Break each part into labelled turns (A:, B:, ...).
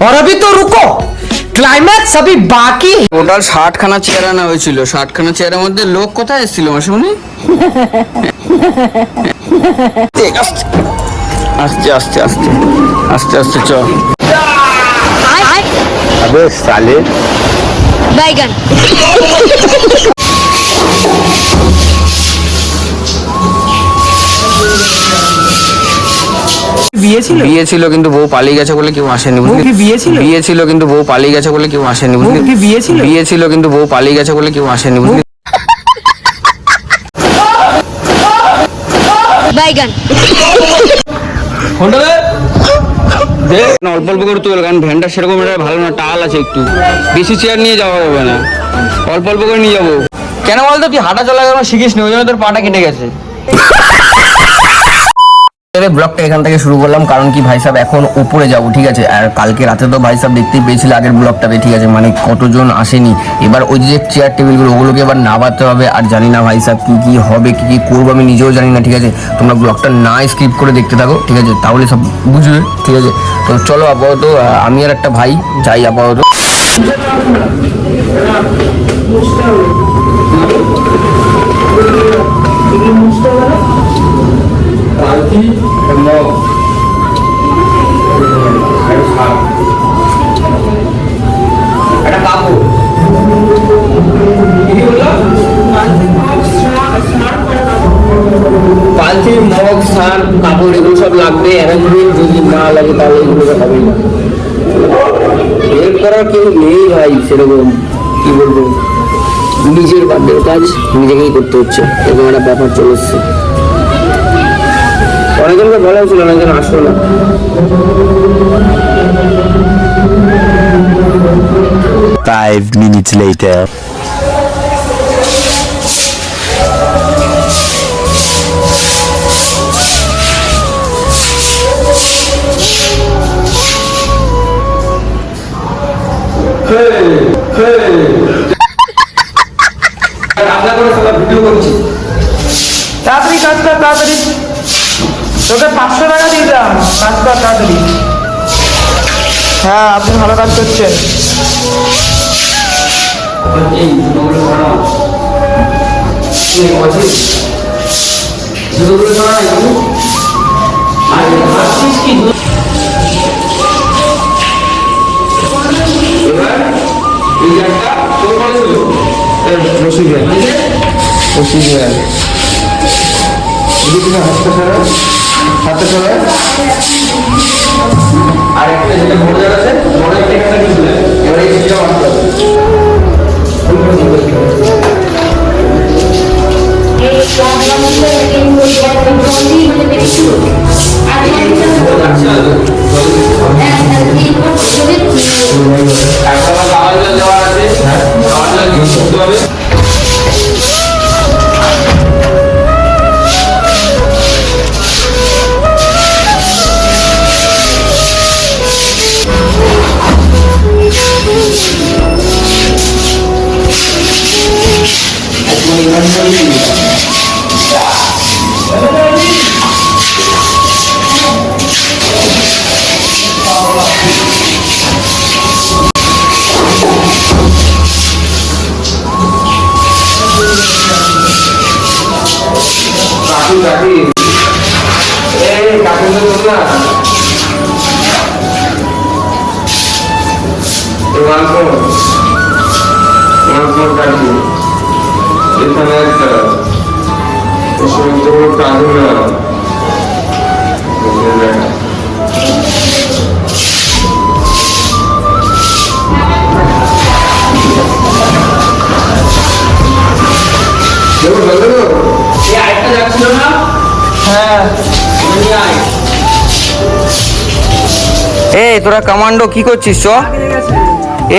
A: और अभी तो रुको क्लाइमैक्स अभी बाकी है
B: টোটাল ষাট খানা চেয়ার আনা হয়েছিল ষাট খানা চেয়ারের মধ্যে লোক কোথায় এসেছিল মাসুমনি আস্তে আস্তে আস্তে আস্তে আস্তে চ
C: अबे साले
D: बैगन
A: বিয়ে ছিল?
B: বিয়ে ছিল কিন্তু বউ পালিয়ে গেছে বলে কেউ আসেনি বুঝলি?
A: বিয়ে ছিল?
B: বিয়ে ছিল কিন্তু বউ পালিয়ে গেছে বলে কেউ আসেনি বুঝলি?
A: বিয়ে ছিল?
B: বিয়ে ছিল কিন্তু বউ পালিয়ে গেছে বলে কেউ আসেনি বুঝলি?
D: বাইগান
B: ফোনটা দে। অল্প অল্প করে তুলে কারণ ভ্যানটা সেরকম একটা ভালো না টাল আছে একটু। বেশি চেয়ার নিয়ে যাওয়া হবে না। অল্প অল্প করে নিয়ে যাব। কেন বলতো তুই হাঁটা চলা শিখিস না ওই জন্য তোর পাটা কেটে গেছে। ব্লগটা এখান থেকে শুরু করলাম, কারণ কি ভাই সাহেব, এখন উপরে যাব, ঠিক আছে? আর কালকে রাতে তো ভাই সাহেব দেখতেই পেয়েছিল আগের ব্লগটাতে ঠিক আছে? মানে কতজন আসেনি। এবার ওই যে চেয়ার টেবিলগুলো ওগুলোকে এবার নামাতে হবে, আর জানি না ভাই সাহেব কি কি হবে, কি কি করব আমি নিজেও জানি না, ঠিক আছে? তোমরা ব্লগটা না স্কিপ করে দেখতে থাকো, ঠিক আছে? তাহলে সব বুঝবে, ঠিক আছে? তো চলো আপাতত আমি আর একটা ভাই যাই আপাতত। একটা কাপড়। মগ, সার, কাপড়, এগুলো সব লাগবে। অ্যারেঞ্জমেন্ট যদি না লাগে, তাহলে এগুলো হবেই না। হেল্প করার কেউ নেই ভাই, সেরকম। কি বলব? নিজের বার্থডে কাজ, নিজেকেই করতে হচ্ছে। এরকম একটা ব্যাপার চলে এসছে। অনেকজনকে বলা হয়েছিল অনেকজন আসলো না
C: Five minutes later.
A: তোকে পাঁচশো টাকা দিতাম। কাজ কর তাড়াতাড়ি হ্যাঁ আপনি ভালো কাজ করছেন।
B: এই জুতোগুলো এদিকে হাতটা সরা হাতটা সরা আর একটা যেটা বড় জায়গা আছে বড় একটা একটা কিছু এবার এই চিঠিটা মারতে হবে। একটা আমার জল দেওয়া আছে। খাবার জল করতে হবে? কাকি কাকি এই কাকি তো তোমরা ওয়ান ফোর ওয়ান ফোর কাকি এখানে একটা সমুদ্র কাজু না দেখো বন্ধু এই আরেকটা যাচ্ছিল না?
A: হ্যাঁ।
B: এই তোরা কমান্ডো কি করছিস চ?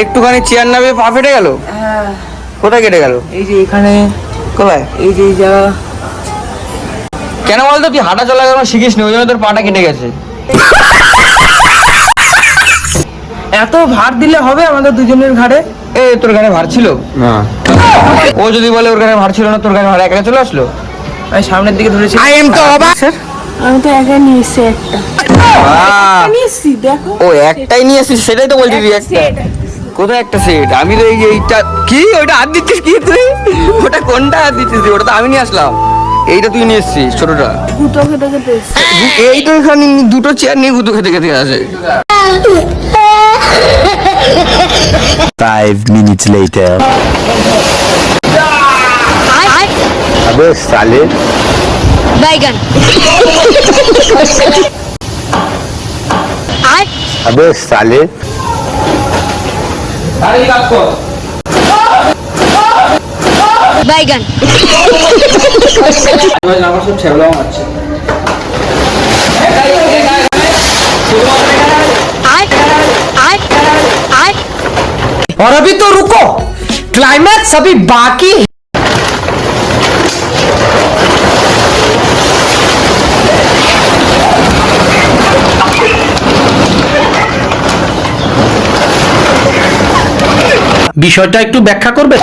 B: একটুখানি চেয়ার নামে পা ফেটে গেল? কোথায় কেটে গেল?
A: এই যে এখানে।
B: কোথায়?
A: এই যে
B: কেন বলতো তুই হাঁটা চলা কেন শিখিস নি? ওই জন্য তোর পাটা কেটে গেছে।
A: এত ভার দিলে হবে আমাদের দুজনের ঘাড়ে?
B: এ তোর ঘাড়ে ভার ছিল?
C: না।
B: ও যদি বলে ওর গানে ভার ছিল না তোর গানে ভার একা চলে আসলো?
A: আমি সামনের দিকে ধরেছি।
B: আই এম তো অবাক। স্যার
E: আমি তো একা নিয়ে এসছি একটা।
B: আহ,
E: নিয়ে এসছি দেখো।
B: ও একটাই নিয়ে এসেছিস সেটাই তো বলছি তুই একটা কোথায় একটা সেট আমি তো এই যে এইটা কি? ওইটা হাত দিচ্ছিস কি তুই? ওটা কোনটা হাত দিচ্ছিস তুই? ওটা তো আমি নিয়ে আসলাম। এইটা তুই নিয়ে এসেছিস ছোটটা।
E: দুটো খেতে খেতে
B: এই তো এখানে দুটো চেয়ার নিয়ে গুতো খেতে খেতে আছে
C: Five minutes later. अबे साले
D: बैगन आठ
C: अबे साले
A: তাড়াতাড়ি কাজ কর
D: बैगन
A: আমার সব ছেবলাও আছে और अभी तो रुको क्लाइमैक्स अभी बाकी है বিষয়টা একটু ব্যাখ্যা করবে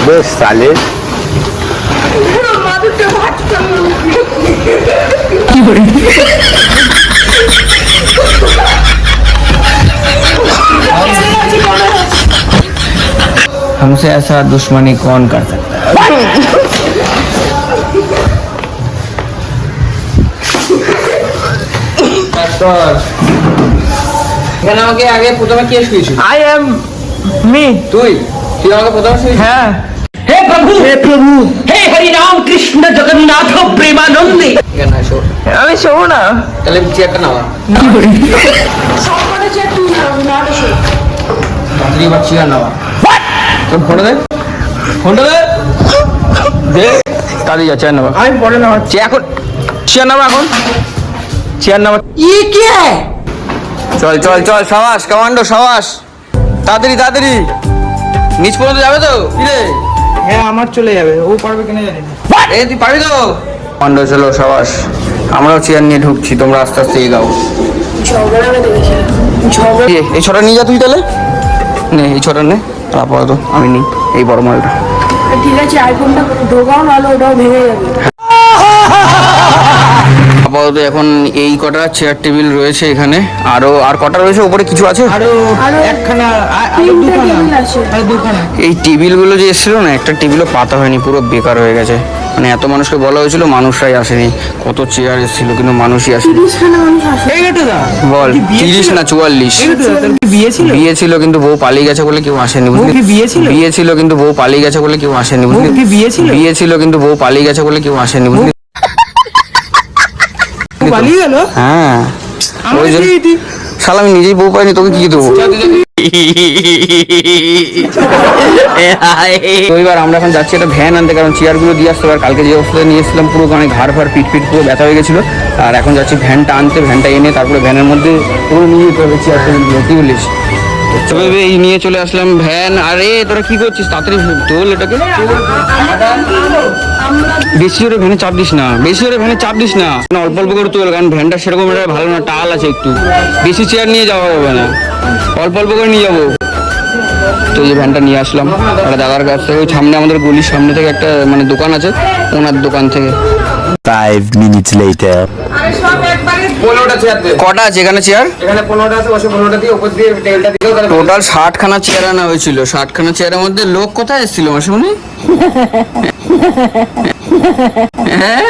C: अबे साले
B: हमसे ऐसा दुश्मनी कौन कर सकता है
A: এখানে আমাকে আগে প্রথমে কে শুয়েছিল
B: आई एम मी
A: তুই তুই আমাকে প্রথমে শুয়েছিল
B: हाँ
F: হে প্রভু! হে প্রভু! হে হরি রাম কৃষ্ণ
A: জগন্নাথ প্রেমানন্দে।
B: আমি শোবো না।
A: তাহলে চেয়ারটা
E: নাও
A: চেয়ার নাও তোর ফোনটা দে। ফোনটা দে।
B: যা চেয়ার নাও
A: আমি পরে
B: এখন চেয়ার নাও এখন। চেয়ার
A: নাও ই কে?
B: চল চল চল সাবাস কমান্ডো সাবাস। তাড়াতাড়ি তাড়াতাড়ি। নিচ পর্যন্ত যাবে তো? কিরে
A: হ্যাঁ আমার চলে যাবে। ও পারবে কিনা জানি
B: এ তুই পারবি তো? কমান্ডো চলো সবাস। আমরাও চেয়ার নিয়ে ঢুকছি তোমরা আস্তে আস্তে এগাও। এই ছটা নিয়ে যা তুই তাহলে। নে এই ছটা নে তারপর আপাতত আমি নিই এই বড় মালটা।
E: ঠিক আছে আইফোনটা ঢোকাও নাহলে ওটাও ভেঙে যাবে।
B: আপাতত এখন এই কটা চেয়ার টেবিল রয়েছে এখানে। আরও আর কটা রয়েছে? উপরে কিছু আছে?
A: আরও
E: আরও
A: একখানা আ- আরও
E: তিনটে
A: দুখানা
E: টেবিল আছে।
B: এই টেবিলগুলো যে এসেছিল না একটা টেবিলও পাতা হয়নি পুরো বেকার হয়ে গেছে। মানে এত মানুষকে বলা হয়েছিল মানুষরাই আসেনি। কত চেয়ার এসেছিল কিন্তু মানুষই আসেনি। বল তিরিশ না চুয়াল্লিশ?
A: বিয়ে ছিল?
B: কিন্তু বউ পালিয়ে গেছে বলে কেউ আসেনি বুঝলি?
A: বিয়ে ছিল?
B: কিন্তু বউ পালিয়ে গেছে বলে কেউ আসেনি বুঝলি?
A: বিয়ে ছিল?
B: কিন্তু বউ পালিয়ে গেছে বলে কেউ আসেনি বুঝলি?
A: পালিয়ে গেল?
B: হ্যাঁ। ওই জন্য- শালা আমি নিজেই বউ পাইনি তোকে কি দেবো? তো এবার আমরা এখন যাচ্ছি একটা ভ্যান আনতে কারণ চেয়ারগুলো দিয়ে আসতে আর কালকে যে অবস্থায় নিয়ে এসেছিলাম পুরো মানে ঘাড় ফাড় পিট পিট পুরো ব্যথা হয়ে গেছিল। আর এখন যাচ্ছি ভ্যানটা আনতে ভ্যানটা এনে তারপরে ভ্যানের মধ্যে পুরো নিয়ে যেতে হবে চেয়ার টেবিলগুলো কি বলিস? তবে এই নিয়ে চলে আসলাম ভ্যান। আরে তোরা কি করছিস? তাড়াতাড়ি তোল এটাকে বেশি জোরে ভ্যানে চাপ দিস না বেশি জোরে ভ্যানে চাপ দিস না। না, অল্প অল্প করে তোল কারণ ভ্যানটা সেরকম একটা ভালো না টাল আছে একটু। বেশি চেয়ার নিয়ে যাওয়া যাবে না। অল্প অল্প করে নিয়ে যাব। তো এই যে ভ্যানটা নিয়ে আসলাম। একটা দাদার কাছ থেকে ওই সামনে আমাদের গলির সামনে থেকে একটা মানে দোকান আছে ওনার দোকান থেকে।
C: Five minutes later.
A: পনেরোটা চেয়ার দে
B: কটা আছে এখানে চেয়ার
A: এখানে পনেরোটা আছে বসে পনেরোটা দিয়ে উপর দিয়ে টেবিলটা দিলেও তাহলে
B: টোটাল ষাটখানা চেয়ার আনা হয়েছিল। ষাটখানা চেয়ারের মধ্যে লোক কোথায় এসেছিল মাসুমনি হ্যাঁ?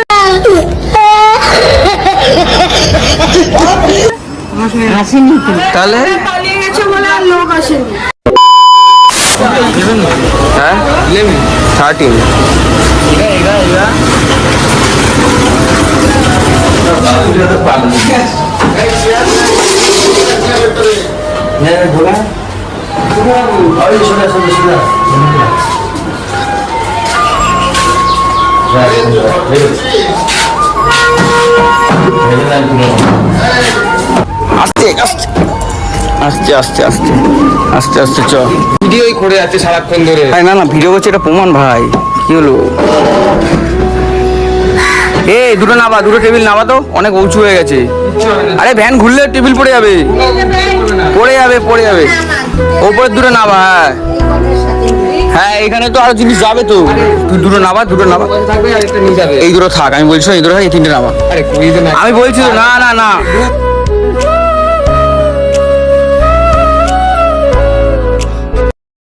B: তাহলে?
E: পালিয়ে গেছে বলে আর লোক আসেনি
B: হ্যাঁ থার্টিন আস্তে আস্তে আস্তে আস্তে আস্তে আস্তে চ।
A: ভিডিওই করে যাচ্ছে সারাক্ষণ ধরে।
B: না না ভিডিও করছে এটা প্রমাণ ভাই। কি হলো? এই দুটো নাবা দুটো টেবিল নাবা তো অনেক উঁচু হয়ে গেছে। আরে ভ্যান ঘুরলে টেবিল পড়ে যাবে। পড়ে যাবে পড়ে যাবে। ওপরের দুটো নাবা হ্যাঁ। হ্যাঁ এখানে তো আরও জিনিস যাবে তো। তুই দুটো নাবা দুটো
A: যাবে
B: এই দুটো থাক আমি বলছি এই দুটো থাক এই তিনটে
A: দিন
B: আমি বলছি না না না।